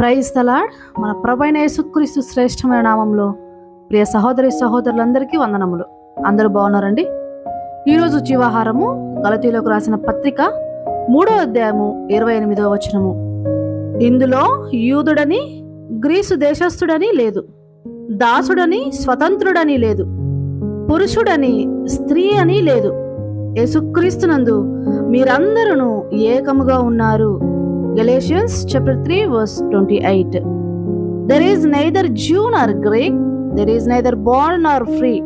Praise తలాడ్ మన ప్రభైన యేసుక్రీస్తు శ్రేష్టమైన నామంలో ప్రియ సహోదరి సహోదరులందరికీ వందనములు. అందరూ బాగున్నారండి? ఈరోజు జీవాహారము గలతీలోకి రాసిన పత్రిక మూడో అధ్యాయము ఇరవై ఎనిమిదవ వచనము. ఇందులో యూదుడని గ్రీసు దేశస్థుడని లేదు. దాసుడని స్వతంత్రుడని లేదు. పురుషుడని స్త్రీ అని లేదు. యేసుక్రీస్తునందు మీరందరూ ఏకముగా ఉన్నారు. Galatians chapter 3 verse 28 There is neither Jew nor Greek there is neither bond nor free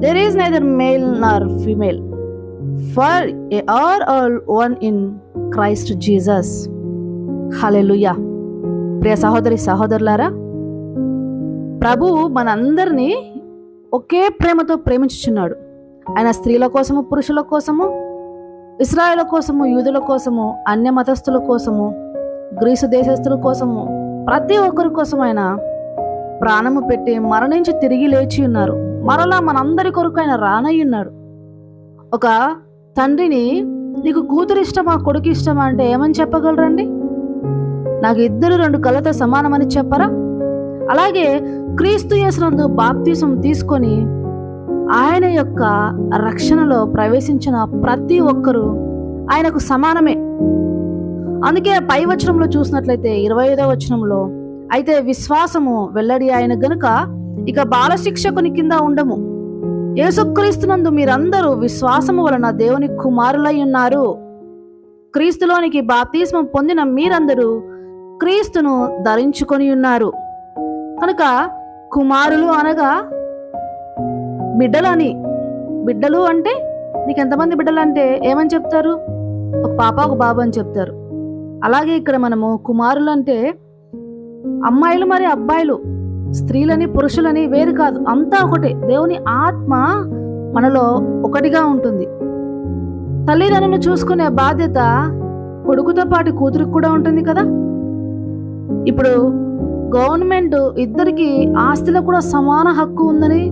there is neither male nor female for ye are all one in Christ Jesus హల్లెలూయా ప్రియ సహోదరి సహోదరులారా ప్రభువు మనందరినీ ఒకే ప్రేమతో ప్రేమించుచున్నాడు ఆయన స్త్రీల కోసము పురుషుల కోసము ఇస్రాయేల్ కోసము యూదుల కోసము అన్య మతస్థుల కోసము గ్రీసు దేశస్థుల కోసము ప్రతి ఒక్కరి కోసం ఆయన ప్రాణము పెట్టి మరణించి తిరిగి లేచి ఉన్నారు. మరలా మనందరి కొరకు ఆయన రానయ్య ఉన్నాడు. ఒక తండ్రిని నీకు కూతురు ఇష్టమా కొడుకు ఇష్టమా? అంటే ఏమని చెప్పగలరండి? నాకు ఇద్దరు రెండు కళ్ళతో సమానమని చెప్పరా? అలాగే క్రీస్తు యేసునందు బాప్తీసం తీసుకొని ఆయన యొక్క రక్షణలో ప్రవేశించిన ప్రతి ఒక్కరూ ఆయనకు సమానమే. అందుకే పై వచనంలో చూసినట్లయితే ఇరవై ఐదవ వచనంలో అయితే విశ్వాసము వెల్లడి ఆయన గనుక ఇక బాలశిక్షకుని కింద ఉండము. యేసుక్రీస్తునందు మీరందరూ విశ్వాసము వలన దేవుని కుమారులై ఉన్నారు. క్రీస్తులోనికి బాప్తిస్మం పొందిన మీరందరూ క్రీస్తును ధరించుకొని ఉన్నారు. కనుక కుమారులు అనగా బిడ్డలని బిడ్డలు అంటే నీకు ఎంతమంది బిడ్డలు అంటే ఏమని చెప్తారు? ఒక పాప ఒక బాబు అని చెప్తారు. అలాగే ఇక్కడ మనము కుమారులు అంటే అమ్మాయిలు మరి అబ్బాయిలు స్త్రీలని పురుషులని వేరు కాదు. అంతా ఒకటే. దేవుని ఆత్మ మనలో ఒకటిగా ఉంటుంది. తల్లిదండ్రులను చూసుకునే బాధ్యత కొడుకుతో పాటు కూతురికి కూడా ఉంటుంది కదా? ఇప్పుడు గవర్నమెంట్ ఇద్దరికి ఆస్తిలో కూడా సమాన హక్కు ఉందని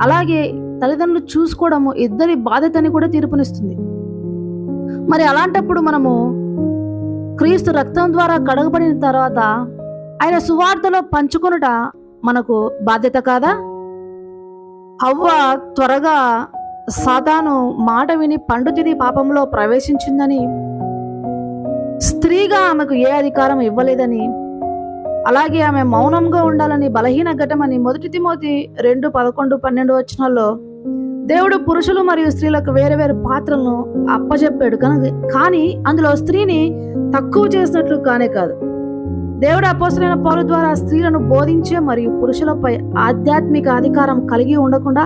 అలాగే తల్లిదండ్రులు చూసుకోవడము ఇద్దరి బాధ్యతని కూడా తీర్పునిస్తుంది. మరి అలాంటప్పుడు మనము క్రీస్తు రక్తం ద్వారా కడగబడిన తర్వాత ఆయన సువార్తలో పంచుకొనుట మనకు బాధ్యత కాదా? అవ్వ త్వరగా సాతాను మాట విని పండు తిని పాపంలో ప్రవేశించిందని స్త్రీగా ఆమెకు ఏ అధికారం ఇవ్వలేదని అలాగే ఆమె మౌనంగా ఉండాలని బలహీన ఘటమని మొదటి తిమోతి రెండు పదకొండు పన్నెండు వచ్చినాల్లో దేవుడు పురుషులు మరియు స్త్రీలకు వేరే వేరు పాత్రలను అప్పచెప్పాడు కనుక కానీ అందులో స్త్రీని తక్కువ చేసినట్లు కానే కాదు. దేవుడు అపోసరైన పౌరు ద్వారా స్త్రీలను బోధించే మరియు పురుషులపై ఆధ్యాత్మిక అధికారం కలిగి ఉండకుండా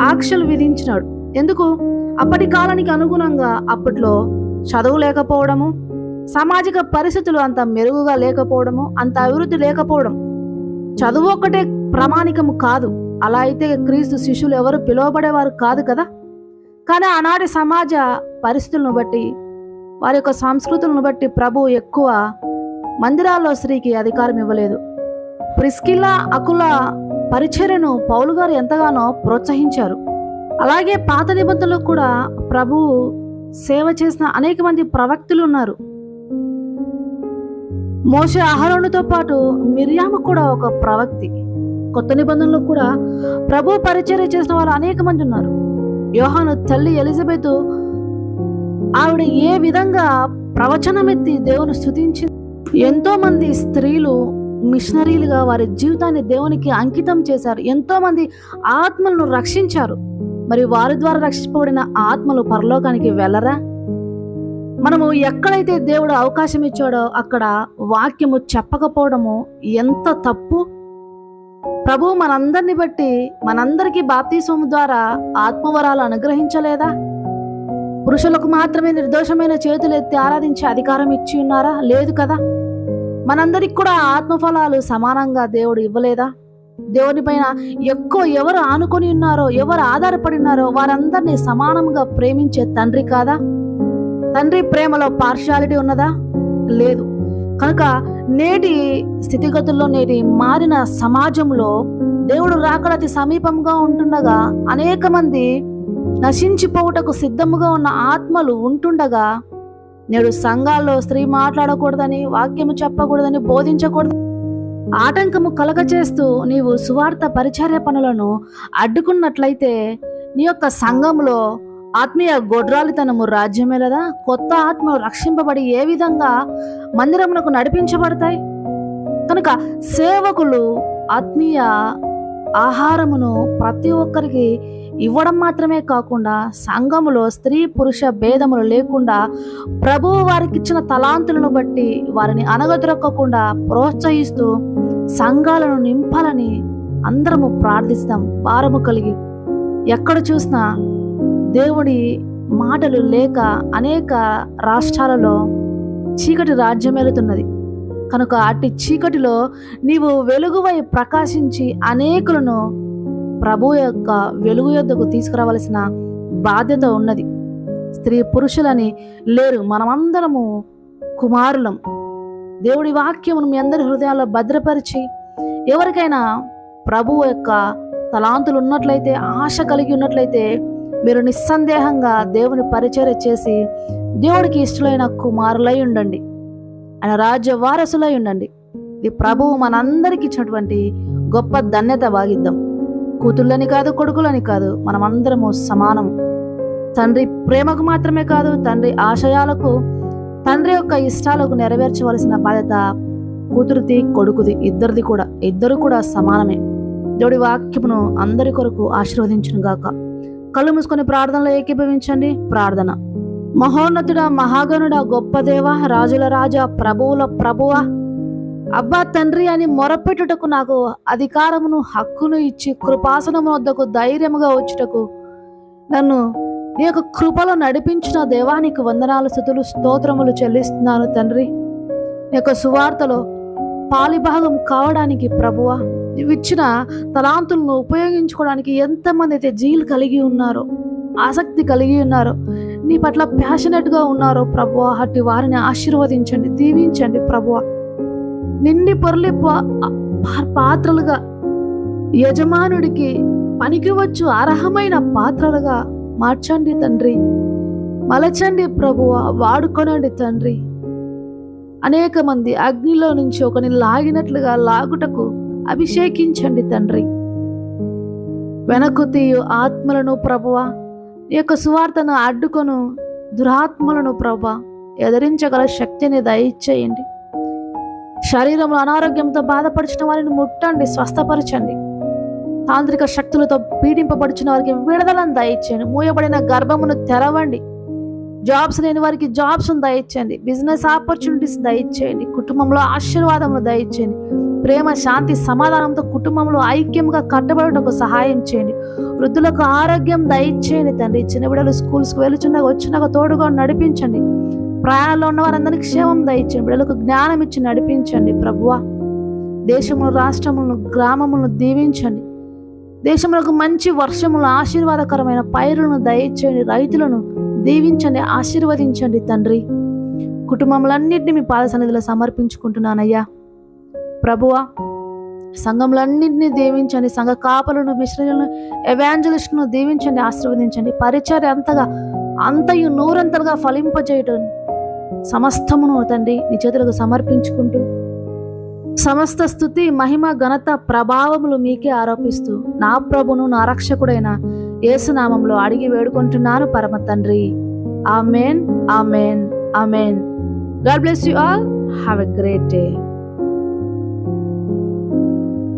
ఆంక్షలు విధించినాడు. ఎందుకు? అప్పటి కాలానికి అనుగుణంగా అప్పట్లో చదువు లేకపోవడము సామాజిక పరిస్థితులు అంత మెరుగుగా లేకపోవడము అంత అభివృద్ధి లేకపోవడం చదువు ఒక్కటే ప్రామాణికము కాదు. అలా అయితే క్రీస్తు శిష్యులు ఎవరు పిలువబడేవారు కాదు కదా? కానీ ఆనాటి సమాజ పరిస్థితులను బట్టి వారి యొక్క సంస్కృతులను బట్టి ప్రభు ఎక్కువ మందిరాల్లో స్త్రీకి అధికారం ఇవ్వలేదు. ప్రిస్కిల్లా అకుల పరిచర్యను పౌలు గారు ఎంతగానో ప్రోత్సహించారు. అలాగే పాత నిబంధనలు కూడా ప్రభు సేవ చేసిన అనేక మంది ప్రవక్తులు ఉన్నారు. మోస అహరోనుతో పాటు మిర్యాము కూడా ఒక ప్రవక్తి. కొత్త నిబంధనలు కూడా ప్రభు పరిచర్య చేసిన వాళ్ళు అనేక మంది ఉన్నారు. యోహాను తల్లి ఎలిజబెత్ ఆవిడ ఏ విధంగా ప్రవచనమెత్తి దేవుని స్థుతించి ఎంతో మంది స్త్రీలు మిషనరీలుగా వారి జీవితాన్ని దేవునికి అంకితం చేశారు. ఎంతో మంది ఆత్మలను రక్షించారు. మరి వారి ద్వారా రక్షించబడిన ఆత్మలు పరలోకానికి వెళ్ళరా? మనము ఎక్కడైతే దేవుడు అవకాశం ఇచ్చాడో అక్కడ వాక్యము చెప్పకపోవడము ఎంత తప్పు? ప్రభు మనందరిని బట్టి మనందరికీ బాప్తీసం ద్వారా ఆత్మవరాలు అనుగ్రహించలేదా? పురుషులకు మాత్రమే నిర్దోషమైన చేతులు ఎత్తి ఆరాధించే అధికారం ఇచ్చి ఉన్నారా? లేదు కదా. మనందరికి కూడా ఆత్మఫలాలు సమానంగా దేవుడు ఇవ్వలేదా? దేవుని పైన ఎక్కువ ఎవరు ఆనుకొని ఉన్నారో ఎవరు ఆధారపడి ఉన్నారో వారందరినీ సమానంగా ప్రేమించే తండ్రి కాదా? తండ్రి ప్రేమలో పార్షాలిటీ ఉన్నదా? లేదు. కనుక నేటి స్థితిగతుల్లో నేటి మారిన సమాజంలో దేవుడు రాకడ అతి సమీపంగా ఉంటుండగా అనేక మంది నశించిపోవుటకు సిద్ధముగా ఉన్న ఆత్మలు ఉంటుండగా నేడు సంఘాల్లో స్త్రీ మాట్లాడకూడదని వాక్యము చెప్పకూడదని బోధించకూడదు ఆటంకము కలగచేస్తూ నీవు సువార్త పరిచర్య పనులను అడ్డుకున్నట్లయితే నీ యొక్క సంఘంలో ఆత్మీయ గొడ్రాలితనము రాజ్యమేలదా? కొత్త ఆత్మలు రక్షింపబడి ఏ విధంగా మందిరమునకు నడిపించబడతాయి? కనుక సేవకులు ఆత్మీయ ఆహారమును ప్రతి ఒక్కరికి ఇవ్వడం మాత్రమే కాకుండా సంఘములో స్త్రీ పురుష భేదములు లేకుండా ప్రభువు వారికి ఇచ్చిన తలాంతులను బట్టి వారిని అనగదొరక్కకుండా ప్రోత్సహిస్తూ సంఘాలను నింపాలని అందరము ప్రార్థిస్తాం. భారము కలిగి ఎక్కడ చూసినా దేవుడి మాటలు లేక అనేక రాష్ట్రాలలో చీకటి రాజ్యమేలుతున్నది. కనుక అట్టి చీకటిలో నీవు వెలుగువై ప్రకాశించి అనేకులను ప్రభు యొక్క వెలుగు యొద్దకు తీసుకురావలసిన బాధ్యత ఉన్నది. స్త్రీ పురుషులని లేరు. మనమందరము కుమారులం. దేవుడి వాక్యమును మీ అందరి హృదయాల్లో భద్రపరిచి ఎవరికైనా ప్రభువు యొక్క తలాంతులు ఉన్నట్లయితే ఆశ కలిగి ఉన్నట్లయితే మీరు నిస్సందేహంగా దేవుని పరిచర్య చేసి దేవుడికి ఇష్టమైన కుమారులై ఉండండి. ఆయన రాజ్య వారసులై ఉండండి. ఇది ప్రభువు మనందరికి ఇచ్చినటువంటి గొప్ప ధన్యత భాగిద్దాం కూతుళ్ళని కాదు కొడుకులని కాదు మనమందరము సమానం. తండ్రి ప్రేమకు మాత్రమే కాదు తండ్రి ఆశయాలకు తండ్రి యొక్క ఇష్టాలకు నెరవేర్చవలసిన బాధ్యత కూతురుది కొడుకుది ఇద్దరిది కూడా. ఇద్దరు కూడా సమానమే. దేవుడి వాక్యమును అందరి కొరకు ఆశీర్వదించును గాక కళ్ళు మూసుకొని ప్రార్థనలో ఏకీభవించండి. ప్రార్థన. మహోన్నతుడ మహాగణుడ గొప్ప దేవ రాజుల రాజా ప్రభువుల ప్రభువ అబ్బా తండ్రి అని మొరపెట్టుటకు నాకు అధికారమును హక్కును ఇచ్చి కృపాసనము వద్దకు ధైర్యముగా వచ్చుటకు నన్ను నీ యొక్క కృపలో నడిపించిన దేవానికి వందనాలు స్థుతులు స్తోత్రములు చెల్లిస్తున్నాను తండ్రి. నీ యొక్క సువార్తలో పాలిభాగం కావడానికి ప్రభువ ఇచ్చిన తలాంతులను ఉపయోగించుకోవడానికి ఎంతమంది అయితే జీలు కలిగి ఉన్నారో ఆసక్తి కలిగి ఉన్నారో నీ పట్ల ప్యాషనెట్గా ఉన్నారో ప్రభు అట్టి వారిని ఆశీర్వదించండి దీవించండి ప్రభువ. నిండి పొరలి పాత్రలుగా యజమానుడికి పనికి వచ్చు అర్హమైన పాత్రలుగా మార్చండి తండ్రి. మలచండి ప్రభువ వాడుకొనండి తండ్రి. అనేక మంది అగ్నిలో నుంచి ఒకని లాగినట్లుగా లాగుటకు అభిషేకించండి తండ్రి. వెనక్కు తీయు ఆత్మలను ప్రభువ నీ యొక్క సువార్తను అడ్డుకొను దురాత్మలను ప్రభ ఎదిరించగల శక్తిని దయచేయండి. శరీరంలో అనారోగ్యంతో బాధపడిచిన వారిని ముట్టండి స్వస్థపరచండి. తాంత్రిక శక్తులతో పీడింపబడుచున్న వారికి విడుదలను దయచేయండి. మూయబడిన గర్భమును తెరవండి. జాబ్స్ లేని వారికి జాబ్స్ను దయచేయండి. బిజినెస్ ఆపర్చునిటీస్ దయచేయండి. కుటుంబంలో ఆశీర్వాదములు దయచేయండి. ప్రేమ శాంతి సమాధానంతో కుటుంబంలో ఐక్యంగా కట్టబడుటకు సహాయం చేయండి. వృద్ధులకు ఆరోగ్యం దయచేయండి తండ్రి. చిన్న బిడ్డలు స్కూల్స్కి వెళ్చుండగా వచ్చినాక తోడుగా నడిపించండి. ప్రయాణంలో ఉన్న వారందరికీ క్షేమం దయచేయండి. బిడ్డలకు జ్ఞానం ఇచ్చి నడిపించండి ప్రభువ. దేశమును రాష్ట్రములను గ్రామములను దీవించండి. దేశములకు మంచి వర్షములు ఆశీర్వాదకరమైన పైరులను దయచేయండి. రైతులను దీవించండి ఆశీర్వదించండి తండ్రి. కుటుంబములన్నింటినీ మీ పాద సన్నిధిలో సమర్పించుకుంటున్నానయ్యా. ప్రభువ సంఘములన్నింటినీ దీవించండి. సంఘ కాపలను మిశ్రలను ఎవాంజలిస్ట్ను దీవించండి ఆశీర్వదించండి. పరిచర్ అంతగా అంతయు నూరంతలుగా ఫలింపజేయటం సమస్తమును తండ్రి నీ చేతులకు సమర్పించుకుంటూ సమస్త స్థుతి మహిమ ఘనత ప్రభావములు మీకే ఆరోపిస్తూ నా ప్రభును నా రక్షకుడైన యేసునామంలో అడిగి వేడుకుంటున్నాను పరమ తండ్రి. Amen amen amen. God bless you all. Have a great day.